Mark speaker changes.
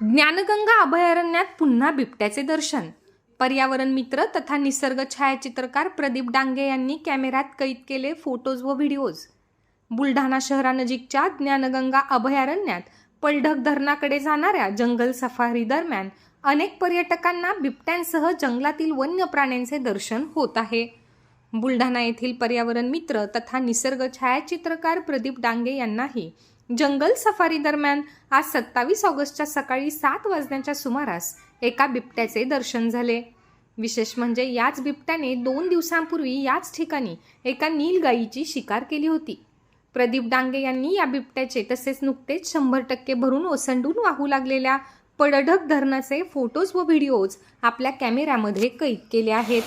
Speaker 1: ज्ञानगंगा अभयारण्यात पुन्हा बिबट्याचे दर्शन. पर्यावरण मित्र तथा निसर्ग छायाचित्रकार प्रदीप डांगे यांनी कॅमेऱ्यात कैद केले फोटोज व व्हिडिओज. बुलढाणा शहरानजीकच्या ज्ञानगंगा अभयारण्यात पलढक धरणाकडे जाणाऱ्या जंगल सफारी दरम्यान अनेक पर्यटकांना बिबट्यांसह जंगलातील वन्य प्राण्यांचे दर्शन होत आहे. बुलढाणा येथील पर्यावरण मित्र तथा निसर्ग छायाचित्रकार प्रदीप डांगे यांनाही जंगल सफारी दरम्यान आज सत्तावीस ऑगस्टच्या सकाळी सात वाजण्याच्या सुमारास एका बिबट्याचे दर्शन झाले. विशेष म्हणजे याच बिबट्याने दोन दिवसांपूर्वी याच ठिकाणी एका नीलगाईची शिकार केली होती. प्रदीप डांगे यांनी या बिबट्याचे तसेच नुकतेच शंभर टक्के भरून ओसंडून वाहू लागलेल्या पडढक धरणाचे फोटोज व व्हिडिओज आपल्या कॅमेऱ्यामध्ये कैद केले आहेत.